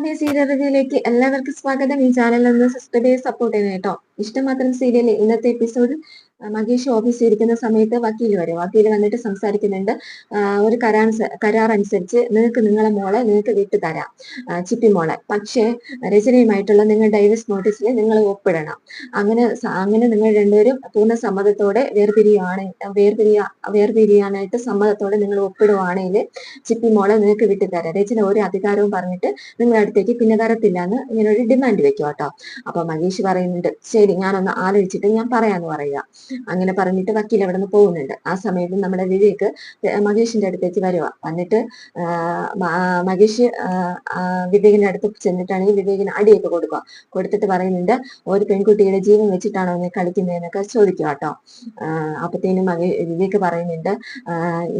അമ്മ സീരിയൽ എല്ലാവർക്കും സ്വാഗതം. ഈ ചാനൽ ഒന്ന് സബ്സ്ക്രൈബ് ചെയ്ത് സപ്പോർട്ട് കേട്ടോ ഇഷ്ടം മാത്രം സീരിയൽ ഇന്നത്തെ എപ്പിസോഡ് മകേഷ് ഓഫീസിൽ ഇരിക്കുന്ന സമയത്ത് വക്കീൽ വരും വക്കീൽ വന്നിട്ട് സംസാരിക്കുന്നുണ്ട്. ഒരു കരാർ കരാർ അനുസരിച്ച് നിങ്ങൾക്ക് നിങ്ങളെ മോളെ നിങ്ങൾക്ക് വിട്ടു തരാം. ചിപ്പി മോളെ. പക്ഷേ രചനയുമായിട്ടുള്ള നിങ്ങൾ ഡൈവേഴ്സ് നോട്ടീസിൽ നിങ്ങൾ ഒപ്പിടണം. അങ്ങനെ അങ്ങനെ നിങ്ങൾ രണ്ടുപേരും പൂർണ സമ്മതത്തോടെ വേർപിരിയാണ് വേർപിരിയ വേർപിരിയാനായിട്ട് സമ്മതത്തോടെ നിങ്ങൾ ഒപ്പിടുവാണെങ്കിൽ ചിപ്പി മോളെ നിങ്ങൾക്ക് വിട്ടു തരാം. രചന ഒരു അധികാരവും പറഞ്ഞിട്ട് നിങ്ങളുടെ അടുത്തേക്ക് പിന്നെ തരത്തില്ല എന്ന് ഇങ്ങനെ ഒരു ഡിമാൻഡ് വെക്കും കേട്ടോ അപ്പൊ മകേഷ് പറയുന്നുണ്ട് ശരി ഞാനൊന്ന് ആലോചിച്ചിട്ട് ഞാൻ പറയാന്ന് പറയുക. അങ്ങനെ പറഞ്ഞിട്ട് വക്കീൽ അവിടെ നിന്ന് പോകുന്നുണ്ട്. ആ സമയത്ത് നമ്മുടെ വിവേക് മഹേഷിന്റെ അടുത്തേക്ക് വരുക വന്നിട്ട് മഹേഷ് വിവേകിന്റെ അടുത്ത് ചെന്നിട്ടാണെങ്കിൽ വിവേകിന് അടിയൊക്കെ കൊടുക്കുക. കൊടുത്തിട്ട് പറയുന്നുണ്ട് ഒരു പെൺകുട്ടിയുടെ ജീവൻ വെച്ചിട്ടാണോ നീ കളിക്കുന്നതെന്നൊക്കെ ചോദിക്കുക കേട്ടോ. അപ്പത്തേനും മകേ വിവേക് പറയുന്നുണ്ട്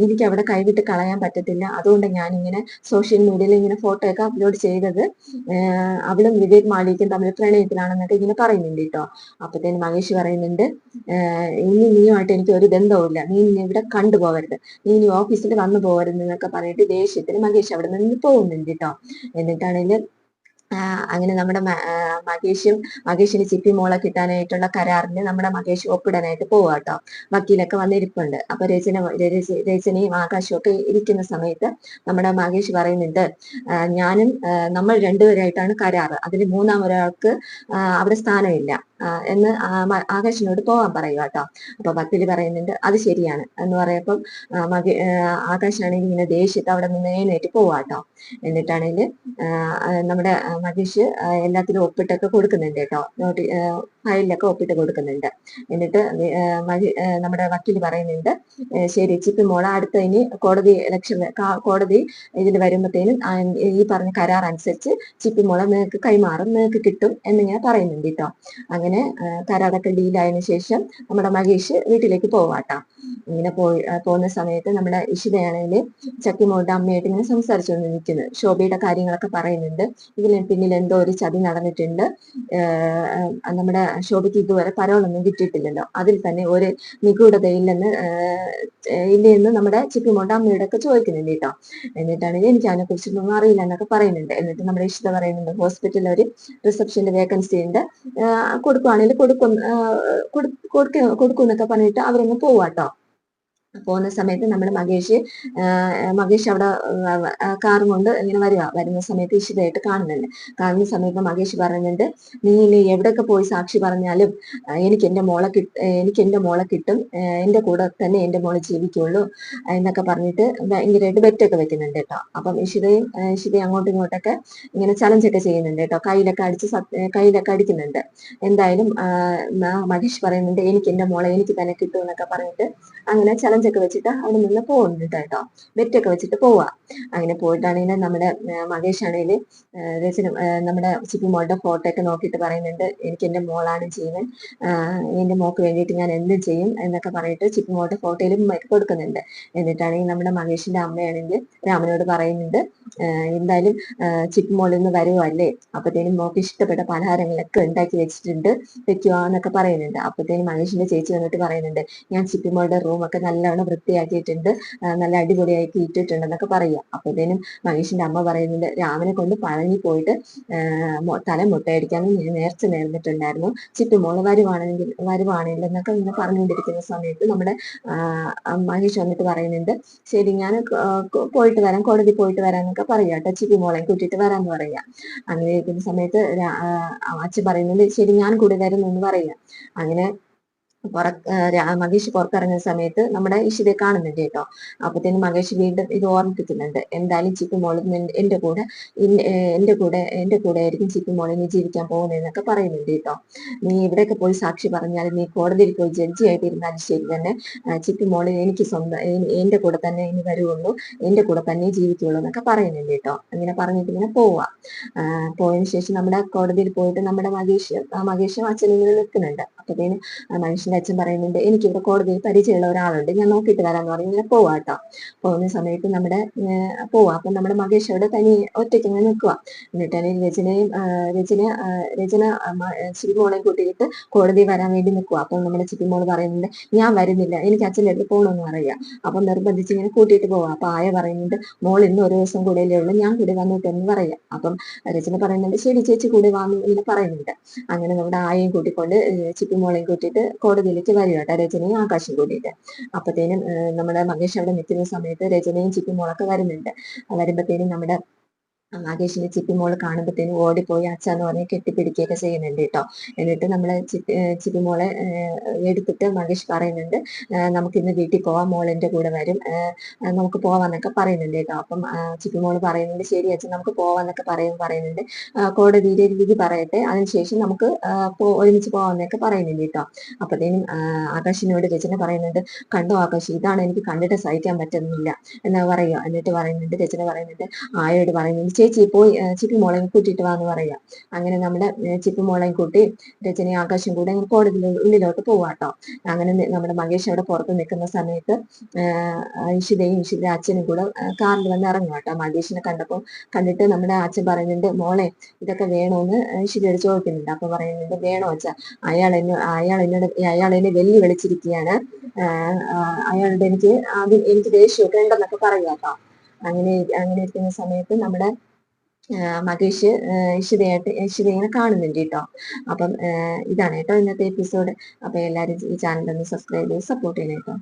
എനിക്ക് അവിടെ കൈവിട്ട് കളയാൻ പറ്റത്തില്ല. അതുകൊണ്ട് ഞാൻ ഇങ്ങനെ സോഷ്യൽ മീഡിയയിൽ ഇങ്ങനെ ഫോട്ടോ ഒക്കെ അപ്ലോഡ് ചെയ്തത് അവളും വിവേക് മാളിക്കും തമ്മിൽ പ്രണയത്തിലാണെന്നൊക്കെ ഇങ്ങനെ പറയുന്നുണ്ട് കേട്ടോ. അപ്പത്തേനും മഹേഷ് പറയുന്നുണ്ട് ഇനി നീയുമായിട്ട് എനിക്ക് ഒരു ബന്ധവുമില്ല. നീ ഇനി ഇവിടെ കണ്ടുപോകരുത് നീ ഇനി ഓഫീസിൽ വന്നു പോകരുത് എന്നൊക്കെ പറഞ്ഞിട്ട് ദേഷ്യത്തിന് മഹേഷ് അവിടെ നിന്ന് പോകുന്നുണ്ട് കേട്ടോ. എന്നിട്ടാണെങ്കിൽ അങ്ങനെ നമ്മുടെ മകേഷും മകേഷിന് ചിപ്പി മോളെ കിട്ടാനായിട്ടുള്ള കരാറിന് നമ്മുടെ മകേഷ് ഒപ്പിടാനായിട്ട് പോവുക കേട്ടോ. വക്കീലൊക്കെ വന്നിരിപ്പുണ്ട്. അപ്പൊ രചന രചനയും ആകാശവും ഒക്കെ ഇരിക്കുന്ന സമയത്ത് നമ്മുടെ മകേഷ് പറയുന്നുണ്ട് ഞാനും നമ്മൾ രണ്ടുപേരായിട്ടാണ് കരാറ്. അതിൽ മൂന്നാം ഒരാൾക്ക് അവിടെ സ്ഥാനമില്ല. എന്ന് ആകാശിനോട് പോവാൻ പറയുക കേട്ടോ. അപ്പൊ ഭക്തിയിൽ പറയുന്നുണ്ട് അത് ശരിയാണ് എന്ന് പറയപ്പം ആകാശാണെങ്കിൽ ഇങ്ങനെ ദേഷ്യത്ത് അവിടെ നിന്ന് എഴുന്നേറ്റ് പോവാ കേട്ടോ. എന്നിട്ടാണെങ്കിൽ നമ്മുടെ മകേഷ് എല്ലാത്തിലും ഒപ്പിട്ടൊക്കെ കൊടുക്കുന്നുണ്ട് കേട്ടോ. നോട്ടി ഫയലിലൊക്കെ ഒപ്പിട്ട് കൊടുക്കുന്നുണ്ട്. എന്നിട്ട് നമ്മുടെ വക്കീൽ പറയുന്നുണ്ട് ശരി ചിപ്പി മോള അടുത്ത ഇനി കോടതി ഇലക്ഷൻ കോടതി ഇതിൽ വരുമ്പോഴത്തേനും ഈ പറഞ്ഞ കരാർ അനുസരിച്ച് ചിപ്പി മോള നിങ്ങൾക്ക് കൈമാറും നിങ്ങൾക്ക് കിട്ടും എന്നിങ്ങനെ പറയുന്നുണ്ട് കേട്ടോ. അങ്ങനെ കരാറൊക്കെ ഡീലായതിനു ശേഷം നമ്മുടെ മഹേഷ് വീട്ടിലേക്ക് പോവാട്ടോ. ഇങ്ങനെ പോയി പോകുന്ന സമയത്ത് നമ്മുടെ ഇഷിതയാണെങ്കിൽ ചക്കിമോളുടെ അമ്മയായിട്ട് ഇങ്ങനെ സംസാരിച്ചുകൊണ്ട് നിൽക്കുന്നത് ശോഭയുടെ കാര്യങ്ങളൊക്കെ പറയുന്നുണ്ട്. ഇതിന് പിന്നിൽ എന്തോ ഒരു ചതി നടന്നിട്ടുണ്ട്. നമ്മുടെ ശോഭയ്ക്ക് ഇതുവരെ പരോളൊന്നും കിട്ടിയിട്ടില്ലല്ലോ. അതിൽ തന്നെ ഒരു നിഗൂഢതയില്ലെന്ന് ഇല്ലെന്ന് നമ്മുടെ ചക്കിമോളുടെ അമ്മയുടെ ഒക്കെ ചോദിക്കുന്നുണ്ട് കേട്ടോ. എന്നിട്ടാണെങ്കിൽ എനിക്ക് അതിനെ കുറിച്ചൊന്നും അറിയില്ല എന്നൊക്കെ പറയുന്നുണ്ട്. എന്നിട്ട് നമ്മുടെ ഇഷിത പറയുന്നുണ്ട് ഹോസ്പിറ്റലിൽ ഒരു റിസപ്ഷന്റെ വേക്കൻസി ഉണ്ട്. കൊടുക്കുവാണെങ്കിൽ കൊടുക്കും കൊടുക്കും എന്നൊക്കെ പറഞ്ഞിട്ട് അവരങ്ങ് പോവാട്ടോ. പോകുന്ന സമയത്ത് നമ്മുടെ മകേഷ് മകേഷ് അവിടെ കാറും കൊണ്ട് ഇങ്ങനെ വരിക വരുന്ന സമയത്ത് ഇഷിതയായിട്ട് കാണുന്നുണ്ട്. കാണുന്ന സമയത്ത് മകേഷ് പറയുന്നുണ്ട് നീ ഇനി എവിടെയൊക്കെ പോയി സാക്ഷി പറഞ്ഞാലും എനിക്ക് എന്റെ മോളെ കിട്ടും എനിക്ക് എന്റെ മോളെ കിട്ടും. എന്റെ കൂടെ തന്നെ എന്റെ മോളെ ജീവിക്കുള്ളൂ എന്നൊക്കെ പറഞ്ഞിട്ട് ഭയങ്കരമായിട്ട് ബെറ്റൊക്കെ വെക്കുന്നുണ്ട് കേട്ടോ. അപ്പം ഇഷിതയും ഇഷിതയും അങ്ങോട്ടും ഇങ്ങോട്ടൊക്കെ ഇങ്ങനെ ചലഞ്ചൊക്കെ ചെയ്യുന്നുണ്ട് കേട്ടോ. കയ്യിലൊക്കെ അടിച്ച് കയ്യിലൊക്കെ അടിക്കുന്നുണ്ട്. എന്തായാലും മകേഷ് പറയുന്നുണ്ട് എനിക്ക് എന്റെ മോളെ എനിക്ക് തന്നെ കിട്ടും എന്നൊക്കെ പറഞ്ഞിട്ട് അങ്ങനെ ചലഞ്ച് ഒക്കെ വെച്ചിട്ട് അവിടെ നിന്ന് പോകുന്നുണ്ട് കേട്ടോ. ബെറ്റൊക്കെ വെച്ചിട്ട് പോവാ. അങ്ങനെ പോയിട്ടാണെങ്കിൽ നമ്മുടെ മകേഷ് ആണെങ്കിൽ രചന നമ്മുടെ ചിപ്പിമോളുടെ ഫോട്ടോ ഒക്കെ നോക്കിയിട്ട് പറയുന്നുണ്ട് എനിക്ക് എന്റെ മോളാണ് ജീവൻ. എന്റെ മോക്ക് വേണ്ടിയിട്ട് ഞാൻ എന്ത് ചെയ്യും എന്നൊക്കെ പറഞ്ഞിട്ട് ചിപ്പിമോളുടെ ഫോട്ടോയിലും കൊടുക്കുന്നുണ്ട്. എന്നിട്ടാണെങ്കിൽ നമ്മുടെ മഹേഷിന്റെ അമ്മയാണെങ്കിൽ രാമനോട് പറയുന്നുണ്ട് എന്തായാലും ചിപ്പിമോളിൽ നിന്ന് വരുവല്ലേ? അപ്പത്തേനും മോക്ക് ഇഷ്ടപ്പെട്ട പലഹാരങ്ങളൊക്കെ ഉണ്ടാക്കി വെച്ചിട്ടുണ്ട് വെക്കുവാന്നൊക്കെ പറയുന്നുണ്ട്. അപ്പത്തേനും മഹേഷിന്റെ ചേച്ചി വന്നിട്ട് പറയുന്നുണ്ട് ഞാൻ ചിപ്പിമോളുടെ റൂമൊക്കെ നല്ല നല്ലോണം വൃത്തിയാക്കിയിട്ടുണ്ട്. നല്ല അടിപൊളിയായി അടിപൊളിയാക്കി ഇട്ടിട്ടുണ്ടെന്നൊക്കെ പറയുക അപ്പോഴത്തേനും മഹേഷിന്റെ അമ്മ പറയുന്നുണ്ട് രാമനെ കൊണ്ട് പഴങ്ങി പോയിട്ട് തല മുട്ടയടിക്കാൻ നേർച്ച നേർന്നിട്ടുണ്ടായിരുന്നു. ചിറ്റുമോൾ വരുവാണെങ്കിൽ വരുവാണെങ്കിൽ എന്നൊക്കെ ഇങ്ങനെ പറഞ്ഞുകൊണ്ടിരിക്കുന്ന സമയത്ത് നമ്മുടെ മഹേഷ് വന്നിട്ട് പറയുന്നുണ്ട് ശരി ഞാൻ പോയിട്ട് വരാം കോടതി പോയിട്ട് വരാന്നൊക്കെ പറയാം കേട്ടോ. ചിപ്പിമോളെ കൂട്ടിയിട്ട് വരാന്ന് പറയാ. അങ്ങനെ ഇരിക്കുന്ന സമയത്ത് അച്ഛൻ പറയുന്നുണ്ട് ശരി ഞാൻ കൂടി വരുന്നു എന്ന് പറയുക അങ്ങനെ പുറ മകേഷ് പുറത്തിറങ്ങുന്ന സമയത്ത് നമ്മുടെ ഇഷിതയെ കാണുന്നുണ്ട് കേട്ടോ. അപ്പത്തേനും മകേഷ് വീണ്ടും ഇത് ഓർമ്മിപ്പിക്കുന്നുണ്ട്. എന്തായാലും ചിക്കു മോൾ എന്റെ കൂടെ എന്റെ കൂടെ എന്റെ കൂടെ ആയിരിക്കും ചിക്കു മോളിൽ നീ ജീവിക്കാൻ പോകുന്നതെന്നൊക്കെ പറയുന്നുണ്ട് കേട്ടോ. നീ ഇവിടെയൊക്കെ പോയി സാക്ഷി പറഞ്ഞാൽ നീ കോടതിയിൽ പോയി ജഡ്ജി ആയിട്ടിരുന്നാലും ശരി തന്നെ. ചിക്കു മോളിൽ എനിക്ക് സ്വന്തം എന്റെ കൂടെ തന്നെ ഇനി വരുവുള്ളൂ. എന്റെ കൂടെ തന്നെ ജീവിക്കുള്ളൂ എന്നൊക്കെ പറയുന്നുണ്ട് കേട്ടോ. അങ്ങനെ പറഞ്ഞിട്ട് ഇങ്ങനെ പോവാ. പോയതിനു ശേഷം നമ്മുടെ കോടതിയിൽ പോയിട്ട് നമ്മുടെ മകേഷ് മകേഷും അച്ഛനും ഇങ്ങനെ നിൽക്കുന്നുണ്ട്. അപ്പത്തേനും മനുഷ്യന്റെ അച്ഛൻ പറയുന്നുണ്ട് എനിക്കിവിടെ കോടതിയിൽ പരിചയമുള്ള ഒരാളുണ്ട് ഞാൻ നോക്കിയിട്ട് വരാന്ന് പറഞ്ഞ് ഇങ്ങനെ പോവാ കേട്ടോ പോകുന്ന സമയത്ത് നമ്മുടെ പോവാ. അപ്പൊ നമ്മുടെ മകേഷ് അവിടെ തനി ഒറ്റയ്ക്ക് ഇങ്ങനെ നിൽക്കുക എന്നിട്ടാണ് രചനയും രചന രചന ചിരിമോളെയും കൂട്ടിയിട്ട് കോടതി വരാൻ വേണ്ടി നിൽക്കുക അപ്പൊ നമ്മുടെ ചിപ്പിമോൾ പറയുന്നുണ്ട് ഞാൻ വരുന്നില്ല എനിക്ക് അച്ഛന്റെ അടുത്ത് പോകണമെന്ന് പറയാ അപ്പൊ നിർബന്ധിച്ച് ഇങ്ങനെ കൂട്ടിയിട്ട് പോവാ. അപ്പൊ ആയ പറയുന്നുണ്ട് മോൾ ഇന്ന് ഒരു ദിവസം കൂടെയല്ലേ ഉള്ളൂ ഞാൻ കൂടി വന്നിട്ടെന്ന് പറയാം. അപ്പം രചന പറയുന്നുണ്ട് ശരി ചേച്ചി കൂടി വന്നു ഇങ്ങനെ പറയുന്നുണ്ട്. അങ്ങനെ നമ്മുടെ ആയയും കൂട്ടിക്കൊണ്ട് ചിപ്പിമോളെയും കൂട്ടിയിട്ട് കോടതിയിലേക്ക് വരിക കേട്ടോ രചനയും ആകാശം കൂട്ടിയിട്ട്. അപ്പത്തേനും നമ്മുടെ മഹേഷ് അവിടെ നിൽക്കുന്ന സമയത്ത് രചനയും മോളൊക്കെ വരുന്നുണ്ട്. വരുമ്പത്തേനും നമ്മുടെ നാഗേഷിന്റെ ചിപ്പിമോൾ കാണുമ്പോഴത്തേനും ഓടിപ്പോയി അച്ഛ എന്ന് പറഞ്ഞ് കെട്ടിപ്പിടിക്കുകയൊക്കെ ചെയ്യുന്നുണ്ട് കേട്ടോ എന്നിട്ട് നമ്മളെ ചിപ്പി മോളെ എടുത്തിട്ട് മഹേഷ് പറയുന്നുണ്ട് നമുക്ക് ഇന്ന് വീട്ടിൽ പോവാം മോളിന്റെ കൂടെ വരും നമുക്ക് പോവാന്നൊക്കെ പറയുന്നുണ്ട് കേട്ടോ അപ്പം ചിപ്പി മോൾ പറയുന്നുണ്ട് ശരി അച്ഛൻ നമുക്ക് പോവാന്നൊക്കെ പറയും പറയുന്നുണ്ട്. കോടതിയിലെ രീതി പറയട്ടെ അതിനുശേഷം നമുക്ക് ഒരുമിച്ച് പോവാന്നൊക്കെ പറയുന്നുണ്ട് കേട്ടോ അപ്പത്തേനും ആകാശിനോട് രചന പറയുന്നുണ്ട് കണ്ടോ ആകാശ് ഇതാണ് എനിക്ക് കണ്ടിട്ട് സഹിക്കാൻ പറ്റുന്നില്ല എന്ന് പറയുക. എന്നിട്ട് പറയുന്നുണ്ട് രചന പറയുന്നുണ്ട് ആയോട് പറയുന്നുണ്ട് ചേച്ചി പോയി ചിപ്പി മോളെയും കൂട്ടിയിട്ട് വാന്ന് പറയാ. അങ്ങനെ നമ്മുടെ ചിപ്പി മോളെയും കൂട്ടി രചനയും ആകാശം കൂടെ കോടതി ഉള്ളിലോട്ട് പോവാട്ടോ. അങ്ങനെ നമ്മുടെ മകേഷ് അവിടെ പുറത്ത് നിൽക്കുന്ന സമയത്ത് ഇഷിതയും ഇഷിത അച്ഛനും കൂടെ കാറിൽ വന്ന് ഇറങ്ങും കേട്ടോ മകേഷിനെ കണ്ടപ്പോൾ കണ്ടിട്ട് നമ്മുടെ അച്ഛൻ പറയുന്നുണ്ട് മോളെ ഇതൊക്കെ വേണോന്ന് ഇഷിതയോട് ചോദിക്കുന്നുണ്ട്. അപ്പൊ പറയുന്നുണ്ട് വേണോ അച്ഛ അയാൾ എന്നെ അയാൾ എന്നോട് അയാൾ എന്നെ വെല്ലു വിളിച്ചിരിക്കുകയാണ് അയാളുടെ എനിക്ക് ആദ്യം എനിക്ക് ദേഷ്യമൊക്കെ ഉണ്ടെന്നൊക്കെ പറയാം കേട്ടോ അങ്ങനെ അങ്ങനെ ഇരിക്കുന്ന സമയത്ത് നമ്മുടെ മകേഷ് ഇഷിതയായിട്ട് ഇഷിതയെ കാണുന്നുണ്ട് കേട്ടോ. അപ്പം ഇതാണ് കേട്ടോ ഇന്നത്തെ എപ്പിസോഡ് അപ്പൊ എല്ലാരും ഈ ചാനൽ ഒന്ന് സബ്സ്ക്രൈബ് ചെയ്ത് സപ്പോർട്ട് ചെയ്യണം കേട്ടോ.